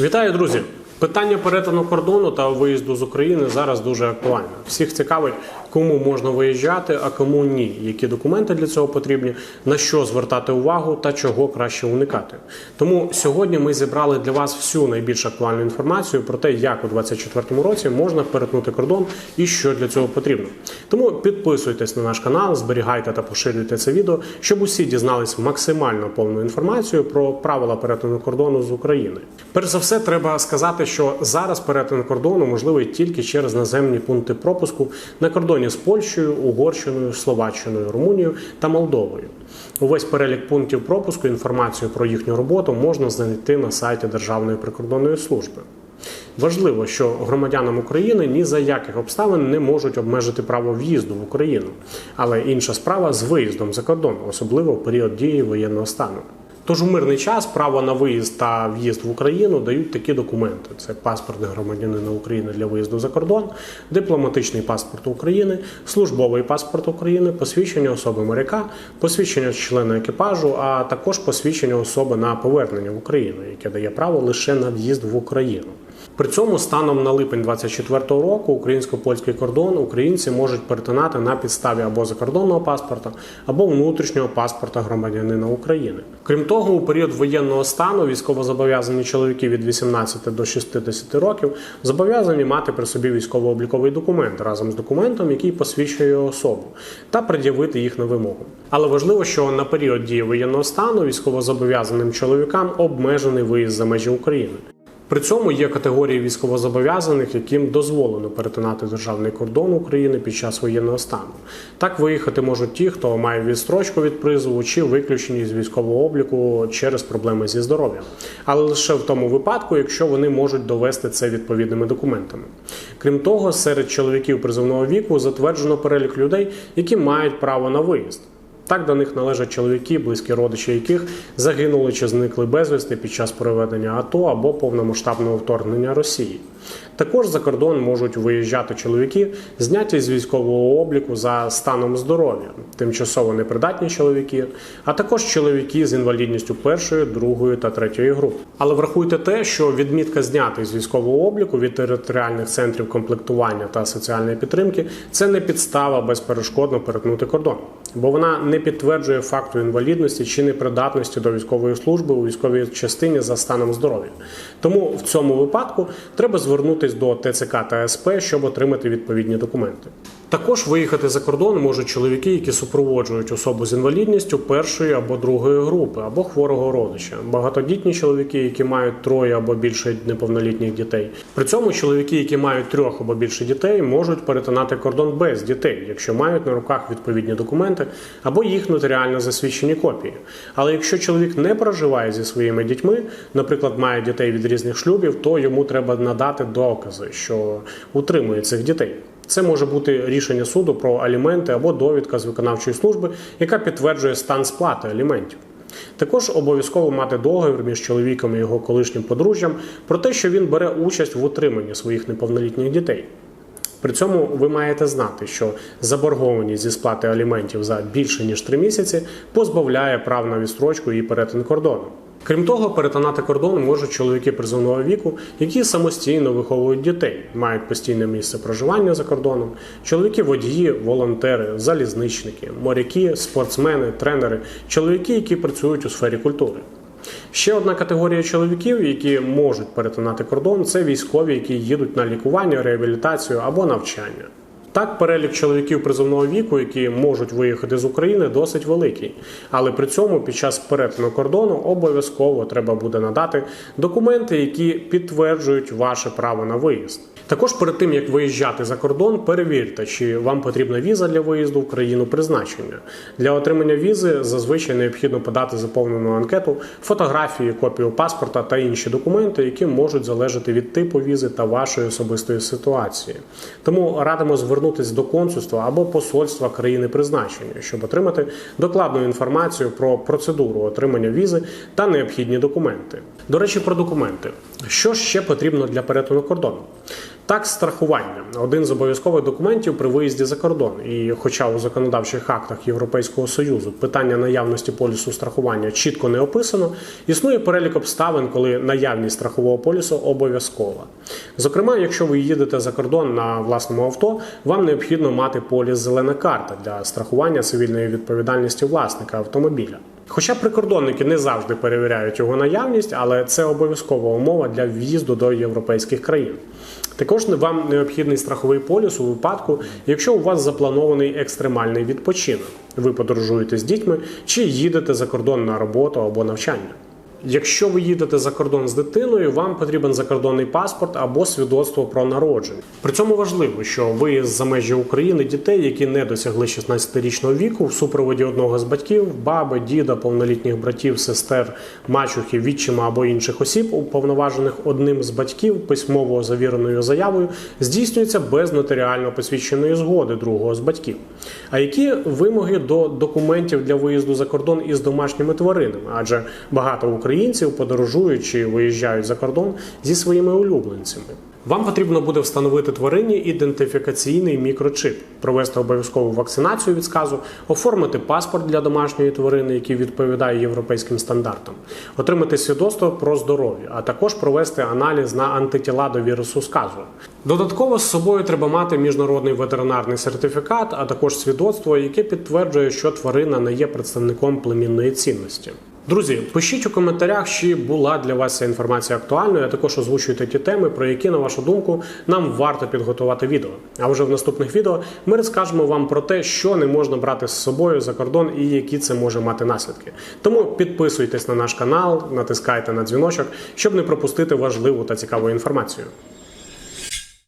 Вітаю, друзі! Питання перетину кордону та виїзду з України зараз дуже актуальне. Всіх цікавить, кому можна виїжджати, а кому ні. Які документи для цього потрібні, на що звертати увагу та чого краще уникати. Тому сьогодні ми зібрали для вас всю найбільш актуальну інформацію про те, як у 2024 році можна перетнути кордон і що для цього потрібно. Тому підписуйтесь на наш канал, зберігайте та поширюйте це відео, щоб усі дізнались максимально повну інформацію про правила перетину кордону з України. Перш за все, треба сказати, що зараз перетин кордону можливий тільки через наземні пункти пропуску на кордоні з Польщею, Угорщиною, Словаччиною, Румунією та Молдовою. Увесь перелік пунктів пропуску, інформацію про їхню роботу можна знайти на сайті Державної прикордонної служби. Важливо, що громадянам України ні за яких обставин не можуть обмежити право в'їзду в Україну, але інша справа з виїздом за кордон, особливо в період дії воєнного стану. Тож у мирний час право на виїзд та в'їзд в Україну дають такі документи: це паспорт громадянина України для виїзду за кордон, дипломатичний паспорт України, службовий паспорт України, посвідчення особи моряка, посвідчення члена екіпажу, а також посвідчення особи на повернення в Україну, яке дає право лише на в'їзд в Україну. При цьому станом на липень 24 року українсько-польський кордон українці можуть перетинати на підставі або закордонного паспорта, або внутрішнього паспорта громадянина України. Крім того, у період воєнного стану військовозобов'язані чоловіки від 18 до 60 років зобов'язані мати при собі військово-обліковий документ разом з документом, який посвідчує особу, та пред'явити їх на вимогу. Але важливо, що на період дії воєнного стану військовозобов'язаним чоловікам обмежений виїзд за межі України. При цьому є категорії військовозобов'язаних, яким дозволено перетинати державний кордон України під час воєнного стану. Так виїхати можуть ті, хто має відстрочку від призову чи виключені з військового обліку через проблеми зі здоров'ям, але лише в тому випадку, якщо вони можуть довести це відповідними документами. Крім того, серед чоловіків призовного віку затверджено перелік людей, які мають право на виїзд. Так до них належать чоловіки, близькі родичі яких загинули чи зникли безвісти під час проведення АТО або повномасштабного вторгнення Росії. Також за кордон можуть виїжджати чоловіки, зняті з військового обліку за станом здоров'я, тимчасово непридатні чоловіки, а також чоловіки з інвалідністю першої, другої та третьої груп. Але врахуйте те, що відмітка знятий з військового обліку від територіальних центрів комплектування та соціальної підтримки це не підстава безперешкодно перетнути кордон, бо вона не підтверджує факту інвалідності чи непридатності до військової служби у військовій частині за станом здоров'я. Тому в цьому випадку треба звернутися до ТЦК та СП, щоб отримати відповідні документи. Також виїхати за кордон можуть чоловіки, які супроводжують особу з інвалідністю першої або другої групи, або хворого родича, багатодітні чоловіки, які мають троє або більше неповнолітніх дітей. При цьому чоловіки, які мають трьох або більше дітей, можуть перетинати кордон без дітей, якщо мають на руках відповідні документи або їх нотаріально засвідчені копії. Але якщо чоловік не проживає зі своїми дітьми, наприклад, має дітей від різних шлюбів, то йому треба надати докази, що утримує цих дітей. Це може бути рішення суду про аліменти або довідка з виконавчої служби, яка підтверджує стан сплати аліментів. Також обов'язково мати договір між чоловіком і його колишнім подружжям про те, що він бере участь в утриманні своїх неповнолітніх дітей. При цьому ви маєте знати, що заборгованість зі сплати аліментів за більше ніж 3 місяці позбавляє прав на відстрочку і перетин кордону. Крім того, перетинати кордон можуть чоловіки призовного віку, які самостійно виховують дітей, мають постійне місце проживання за кордоном, чоловіки водії, волонтери, залізничники, моряки, спортсмени, тренери, чоловіки, які працюють у сфері культури. Ще одна категорія чоловіків, які можуть перетинати кордон, це військові, які їдуть на лікування, реабілітацію або навчання. Так, перелік чоловіків призовного віку, які можуть виїхати з України, досить великий. Але при цьому під час перетину кордону обов'язково треба буде надати документи, які підтверджують ваше право на виїзд. Також перед тим як виїжджати за кордон, перевірте, чи вам потрібна віза для виїзду в країну призначення. Для отримання візи зазвичай необхідно подати заповнену анкету, фотографії, копію паспорта та інші документи, які можуть залежати від типу візи та вашої особистої ситуації. Тому радимо звернутися до консульства або посольства країни призначення, щоб отримати докладну інформацію про процедуру отримання візи та необхідні документи. До речі, про документи. Що ще потрібно для перетину кордону? Так, страхування один з обов'язкових документів при виїзді за кордон. І, хоча у законодавчих актах Європейського союзу питання наявності полісу страхування чітко не описано, існує перелік обставин, коли наявність страхового полісу обов'язкова. Зокрема, якщо ви їдете за кордон на власному авто, вам необхідно мати поліс зелена карта для страхування цивільної відповідальності власника автомобіля. Хоча прикордонники не завжди перевіряють його наявність, але це обов'язкова умова для в'їзду до європейських країн. Також вам необхідний страховий поліс у випадку, якщо у вас запланований екстремальний відпочинок. Ви подорожуєте з дітьми чи їдете за кордон на роботу або навчання. Якщо ви їдете за кордон з дитиною, вам потрібен закордонний паспорт або свідоцтво про народження. При цьому важливо, що виїзд за межі України дітей, які не досягли 16-річного віку, в супроводі одного з батьків, баби, діда, повнолітніх братів, сестер, мачухи, відчима або інших осіб, уповноважених одним з батьків письмово завіреною заявою, здійснюється без нотаріально посвідченої згоди другого з батьків. А які вимоги до документів для виїзду за кордон із домашніми тваринами? Адже багато українців подорожують чи виїжджають за кордон зі своїми улюбленцями. Вам потрібно буде встановити тварині ідентифікаційний мікрочип, провести обов'язкову вакцинацію від сказу, оформити паспорт для домашньої тварини, який відповідає європейським стандартам, отримати свідоцтво про здоров'я, а також провести аналіз на антитіла до вірусу сказу. Додатково з собою треба мати міжнародний ветеринарний сертифікат, а також свідоцтво, яке підтверджує, що тварина не є представником племінної цінності. Друзі, пишіть у коментарях, чи була для вас ця інформація актуальною, а також озвучуйте ті теми, про які, на вашу думку, нам варто підготувати відео. А вже в наступних відео ми розкажемо вам про те, що не можна брати з собою за кордон і які це може мати наслідки. Тому підписуйтесь на наш канал, натискайте на дзвіночок, щоб не пропустити важливу та цікаву інформацію.